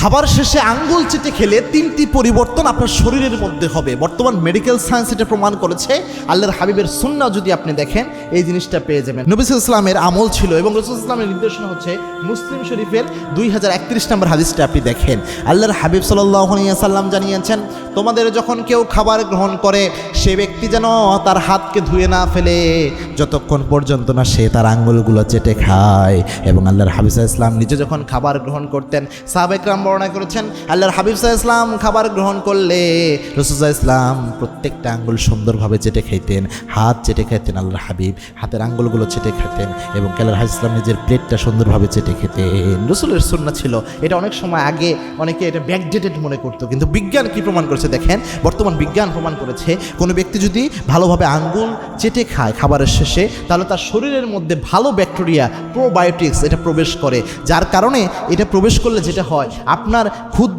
খাবার শেষে আঙ্গুল চেটে খেলে তিনটি পরিবর্তন আপনার শরীরের মধ্যে হবে। বর্তমান মেডিকেল সায়েন্স এটা প্রমাণ করেছে। আল্লাহর হাবিবের সুন্না যদি আপনি দেখেন, এই জিনিসটা পেয়ে যাবেন। নবিস ইসলামের আমল ছিল এবং রসুল ইসলামের নির্দেশনা হচ্ছে মুসলিম শরীফের দুই হাজার একত্রিশ নম্বর হাদিসটা আপনি দেখেন। আল্লাহর হাবিব সাল্লাম জানিয়েছেন, তোমাদের যখন কেউ খাবার গ্রহণ করে, সে ব্যক্তি যেন তার হাতকে ধুয়ে না ফেলে। যতক্ষণ পর্যন্ত না সে তার আঙ্গুলগুলো চেটে খায়। এবং আল্লাহর হাবিব ইসলাম নিজে যখন খাবার গ্রহণ করতেন সাহাবেকরাম বর্ণনা করেছেন, আল্লাহর হাবিব আলাইহি ইসলাম খাবার গ্রহণ করলে রসুল্লাহ ইসলাম প্রত্যেকটা আঙ্গুল সুন্দরভাবে চেটে খেতেন হাত চেটে খেতেন আল্লাহর হাবিব, হাতের আঙ্গুলগুলো চেটে খেতেন এবং আল্লাহর হাবিব ইসলাম নিজের প্লেটটা সুন্দরভাবে চেটে খেতেন। রসুলের সুন্না ছিল, এটা অনেক সময় আগে অনেকে এটা ব্যাকডেটেড মনে করতো, কিন্তু বিজ্ঞান কি প্রমাণ করেছে দেখেন, বর্তমান বিজ্ঞান প্রমাণ করেছে, কোনো ব্যক্তি যদি ভালোভাবে আঙ্গুল চেটে খায় খাবারের শেষে, তাহলে তার শরীরের মধ্যে ভালো ব্যাকটেরিয়া প্রোবায়োটিক্স এটা প্রবেশ করে, যার কারণে এটা প্রবেশ করলে যেটা হয় আপনার খুদ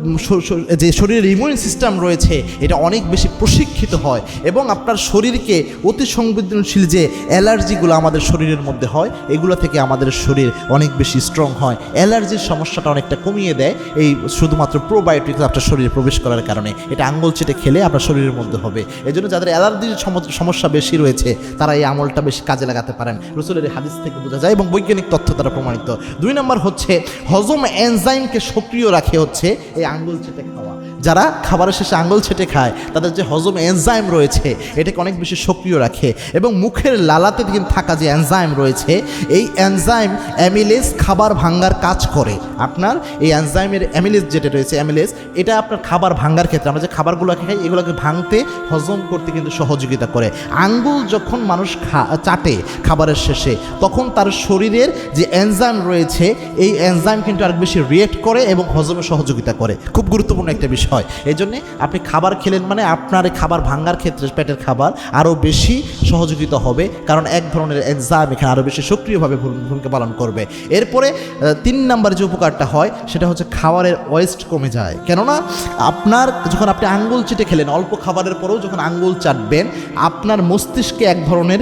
যে শরীরের ইমিউন সিস্টেম রয়েছে, এটা অনেক বেশি প্রশিক্ষিত হয় এবং আপনার শরীরকে অতি সংবেদনশীল যে অ্যালার্জিগুলো আমাদের শরীরের মধ্যে হয়, এগুলো থেকে আমাদের শরীর অনেক বেশি স্ট্রং হয়। অ্যালার্জির সমস্যাটা অনেকটা কমিয়ে দেয়, এই শুধুমাত্র প্রোবায়োটিক্স আপনার শরীরে প্রবেশ করার কারণে। এটা আঙ্গুল চেটে খেলে আপনার শরীরের মধ্যে হবে। এই জন্য যাদের অ্যালার্জির সম- সমস্যা বেশি রয়েছে, তারা এই আমলটা বেশি কাজে লাগাতে পারেন। রসুলের হাদিস থেকে বোঝা যায় এবং বৈজ্ঞানিক তথ্য দ্বারা প্রমাণিত। দুই নম্বর হচ্ছে, হজম এনজাইমকে সক্রিয় রাখে। হচ্ছে এই আঙ্গুল চেটে খাওয়া। যারা খাবারের শেষে আঙ্গুল ছেটে খায়, তাদের যে হজম এনজাইম রয়েছে, এটাকে অনেক বেশি সক্রিয় রাখে এবং মুখের লালাতে কিন্তু থাকা যে এনজাইম রয়েছে, এই এনজাইম অ্যামিলেস খাবার ভাঙ্গার কাজ করে। আপনার এই এনজাইমের অ্যামিলেজ যেটা রয়েছে, অ্যামিলেস, এটা আপনার খাবার ভাঙ্গার ক্ষেত্রে, আমরা যে খাবারগুলো খাই, এগুলোকে ভাঙতে, হজম করতে কিন্তু সহযোগিতা করে। আঙ্গুল যখন মানুষ খা, চাটে খাবারের শেষে, তখন তার শরীরের যে এনজাইম রয়েছে, এই এনজাইম কিন্তু আরেক বেশি রিয়েক্ট করে এবং হজমে সহযোগিতা করে। খুব গুরুত্বপূর্ণ একটা বিষয়। এই জন্যে আপনি খাবার খেলেন মানে আপনার খাবার ভাঙ্গার ক্ষেত্রে, পেটের খাবার আরও বেশি সহযোগিতা হবে। কারণ এক ধরনের এনজাইম এখানে আরও বেশি সক্রিয়ভাবে ভূমিকা পালন করবে। এরপরে তিন নাম্বার যে উপকারটা হয়, সেটা হচ্ছে খাবারের ওয়েস্ট কমে যায়। কেননা, আপনার যখন আপনি আঙ্গুল চেটে খেলেন, অল্প খাবারের পরেও যখন আঙ্গুল চাটবেন, আপনার মস্তিষ্কে এক ধরনের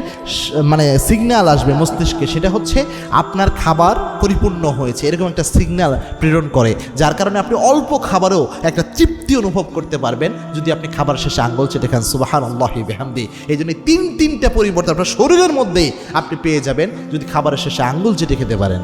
মানে সিগন্যাল আসবে মস্তিষ্কে। সেটা হচ্ছে আপনার খাবার পরিপূর্ণ হয়েছে। এরকম একটা সিগন্যাল প্রেরণ করে, যার কারণে আপনি অল্প খাবারেও একটা তৃপ্তি অনুভব করতে পারবেন। যদি আপনি খাবার শেষে আঙ্গুল চেটে খান সুবাহান আল্লাহি বেহামদি এই জন্য তিন তিনটা পরিবর্তন আপনার শরীরের মধ্যে আপনি পেয়ে যাবেন। যদি খাবারের শেষে আঙ্গুল চেটে খেতে পারেন।